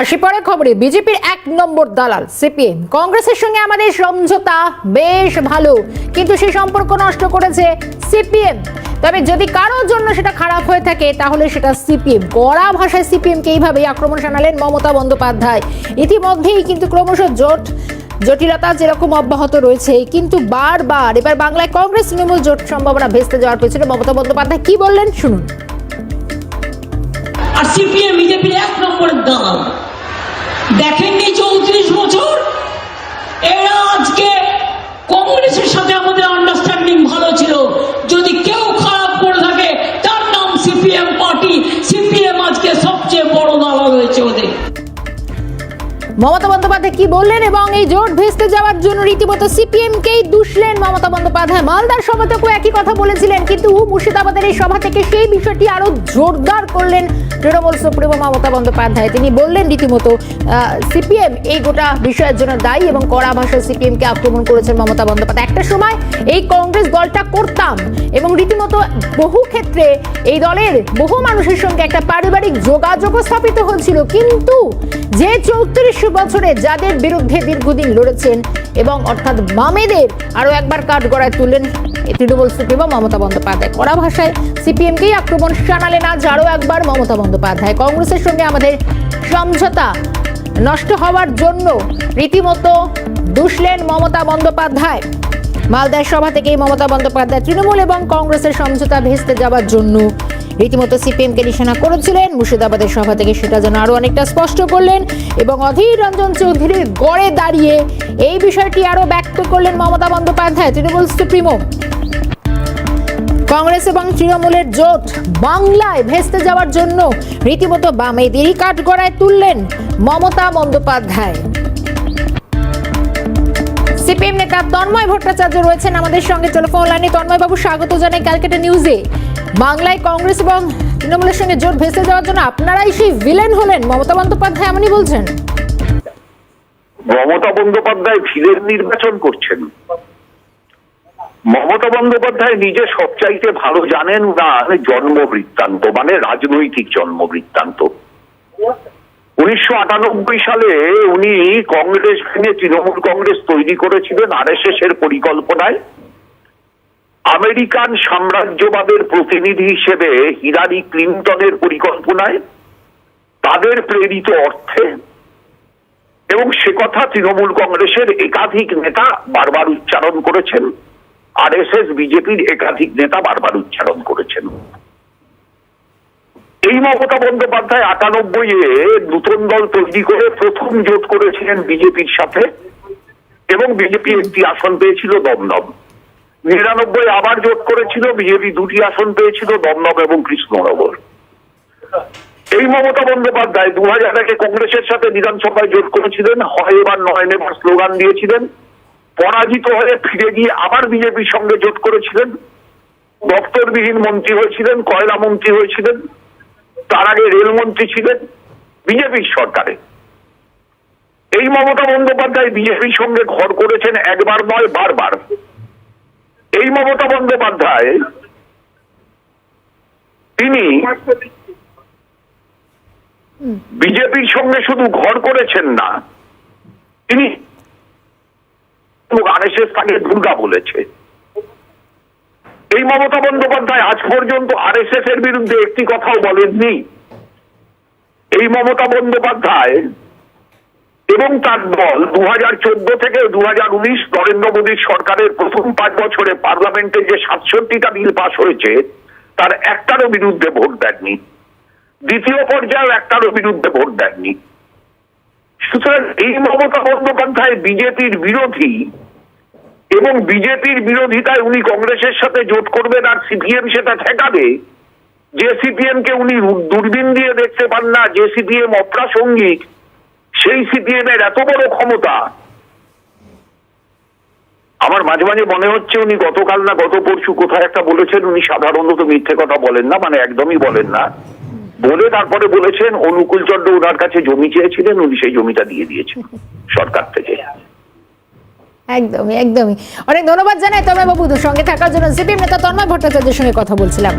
আসি পরে খবরে বিজেপির এক নম্বর দালাল, সিপিএম। কংগ্রেসের সঙ্গে আমাদের সমঝোতা বেশ ভালো, কিন্তু সেই সম্পর্ক নষ্ট করেছে সিপিএম। তবে যদি কারোর জন্য সেটা খারাপ হয়ে থাকে, তাহলে সেটা সিপিএম। কড়া ভাষায় সিপিএম কে এইভাবেই আক্রমণ শানালেন মমতা বন্দ্যোপাধ্যায়। ইতিমধ্যেই কিন্তু ক্রমশ জোট জটিলতা যেরকম অব্যাহত রয়েছে, কিন্তু বারবার এবার বাংলায় কংগ্রেস তৃণমূল জোট সম্ভাবনা ভেস্তে যাওয়ার পেছনে মমতা বন্দ্যোপাধ্যায় কি বললেন, শুনুন। আর সিপিএম, বিজেপির এক নম্বরের দালাল দেখেননি চৌত্রিশ বছর? এরা আজকে কংগ্রেসের সাথে আমাদের আন্ডারস্ট্যান্ডিং ভালো ছিল। যদি কেউ খারাপ করে থাকে, তার নাম সিপিএম পার্টি। সিপিএম আজকে সবচেয়ে বড় দালাল হয়েছে ওদের। মমতা বন্দ্যোপাধ্যায় কি বললেন এবং এই জোট ভেস্তে যাওয়ার জন্য রীতিমতো সিপিএম কেই দুষলেন মমতা বন্দ্যোপাধ্যায়। মালদার সভাতেও একই কথা বলেছিলেন, কিন্তু মুর্শিদাবাদের এই সভা থেকে সেই বিষয়টি আরও জোরদার করলেন তৃণমূল সুপ্রিমো মমতা বন্দ্যোপাধ্যায়। তিনি বললেন রীতিমতো সিপিএম এই গোটা বিষয়ের জন্য দায়ী এবং কড়া ভাষায় সিপিএম কে আক্রমণ করেছেন মমতা বন্দ্যোপাধ্যায়। একটা সময় এই কংগ্রেস দলটা করতাম এবং রীতিমতো বহু ক্ষেত্রে এই দলের বহু মানুষের সঙ্গে একটা পারিবারিক যোগাযোগ স্থাপিত হয়েছিল। কিন্তু যে চৌত্রিশ বছরে যাদের বিরুদ্ধে দীর্ঘদিন লড়েছেন এবং অর্থাৎ মামেদের আরও একবার কাঠ গড়ায় তুললেন তৃণমূল সুপ্রিমো মমতা বন্দ্যোপাধ্যায়। কড়া ভাষায় সিপিএমকেই আক্রমণ শানালেন আজ আরও একবার মমতা বন্দ্যোপাধ্যায়। কংগ্রেসের সঙ্গে আমাদের সমঝোতা নষ্ট হওয়ার জন্য রীতিমতো দুষলেন মমতা বন্দ্যোপাধ্যায়। মালদার সভা থেকেই মমতা বন্দ্যোপাধ্যায় তৃণমূল এবং কংগ্রেসের সমঝোতা ভেস্তে যাওয়ার জন্য রীতিমতো সিপিএমকে নিশানা করেছিলেন। মুর্শিদাবাদের সভা থেকে সেটা যেন আরও অনেকটা স্পষ্ট করলেন এবং অধীর রঞ্জন চৌধুরীর গড়ে দাঁড়িয়ে এই বিষয়টি আরও ব্যক্ত করলেন মমতা বন্দ্যোপাধ্যায়, তৃণমূল সুপ্রিমো। কংগ্রেস এবং তৃণমূলের জোট বাংলায় ভেস্তে যাওয়ার জন্য রীতিমতো বামেদেরই কাঠ গড়ায় তুললেন মমতা বন্দ্যোপাধ্যায়। সিপিএম নেতা তন্ময় ভট্টাচার্য রয়েছেন আমাদের সঙ্গে। টেলিফোন লাইনে তন্ময় বাবু স্বাগত জানাই ক্যালকাটা নিউজে। বাংলায় কংগ্রেস এবং তৃণমূলের সঙ্গে জোট ভেসে যাওয়ার জন্য আপনারাই সেই ভিলেন হলেন। মমতা বন্দ্যোপাধ্যায় এমনই বলছেন। মমতা বন্দ্যোপাধ্যায় ভিলের নির্বাচন করছেন। মমতা বন্দ্যোপাধ্যায় নিজে সবচাইতে ভালো জানেন না জন্ম বৃত্তান্ত মানে রাজনৈতিক জন্ম বৃত্তান্ত উনিশশো আটানব্বই সালে উনি কংগ্রেস ভেঙে তৃণমূল কংগ্রেস তৈরি করেছিলেন আর এর পরিকল্পনায়। আমেরিকান সাম্রাজ্যবাদের প্রতিনিধি হিসেবে হিলারি ক্লিন্টনের পরিকল্পনায়, তাদের প্রেরিত অর্থে, এবং সে কথা তৃণমূল কংগ্রেসের একাধিক নেতা বারবার উচ্চারণ করেছেন। আর এস এস বিজেপির একাধিক নেতা বারবার উচ্চারণ করেছেন। এই মমতা বন্দ্যোপাধ্যায় আটানব্বই এ নতুন দল তৈরি করে প্রথম জোট করেছিলেন বিজেপির সাথে এবং বিজেপি একটি আসন পেয়েছিল দমদম। নিরানব্বই আবার জোট করেছিল, বিজেপি দুটি আসন পেয়েছিল, দমদম এবং কৃষ্ণনগর। এই মমতা বন্দ্যোপাধ্যায় দু হাজার একে কংগ্রেসের সাথে বিধানসভায় জোট করেছিলেন, হয় এবার নয় নেবার স্লোগান দিয়েছিলেন। পরাজিত হয়ে ফিরে গিয়ে আবার বিজেপির সঙ্গে জোট করেছিলেন। দপ্তরবিহীন মন্ত্রী হয়েছিলেন, কয়লা মন্ত্রী হয়েছিলেন, তার আগে রেলমন্ত্রী ছিলেন বিজেপির সরকারে। এই মমতা বন্দ্যোপাধ্যায় বিজেপির সঙ্গে ঘর করেছেন একবার নয়, বারবার। এই মমতা বন্দ্যোপাধ্যায়, তিনি বিজেপির সঙ্গে শুধু ঘর করেছেন না, তিনি আরএসএস তাকে দুর্গা বলেছে। এই মমতা বন্দ্যোপাধ্যায় আজ পর্যন্ত আরএসএস এর বিরুদ্ধে একটি কথাও বলেননি। এই মমতা বন্দ্যোপাধ্যায় এবং তার দল দু থেকে দু নরেন্দ্র মোদীর সরকারের প্রথম পাঁচ বছরে পার্লামেন্টে যে সাতষট্টিটা বিল পাশ হয়েছে, তার একটারও বিরুদ্ধে ভোট দেননি। দ্বিতীয় পর্যায়ে একটারও বিরুদ্ধে ভোট দেননি। সুতরাং এই মমতা বন্দ্যোপাধ্যায় বিজেপির বিরোধী এবং বিজেপির বিরোধিতায় উনি কংগ্রেসের সাথে জোট করবেন আর সিপিএম সেটা ঠেকাবে, যে সিপিএম কে উনি দূরবীন দিয়ে দেখতে পান না, যে সিপিএম অপ্রাসঙ্গিক, সেই সিপিএম এর এত বড় ক্ষমতা। আমার মাঝে মাঝে মনে হচ্ছে উনি গতকাল না গত পরশু কোথায় একটা বলেছেন, উনি সাধারণত মিথ্যে কথা বলেন না মানে একদমই বলেন না। বলে তারপরে বলেছেন, অনুকূল চন্দ্র ওনার কাছে জমি চেয়েছিলেন, উনি সেই জমিটা দিয়ে দিয়েছেন সরকার থেকে। একদমই একদমই। অনেক ধন্যবাদ জানাই তন্ময় বাবু সঙ্গে থাকার জন্য। সিপিএম নেতা তন্ময় ভট্টাচার্যের সঙ্গে কথা বলছিলাম।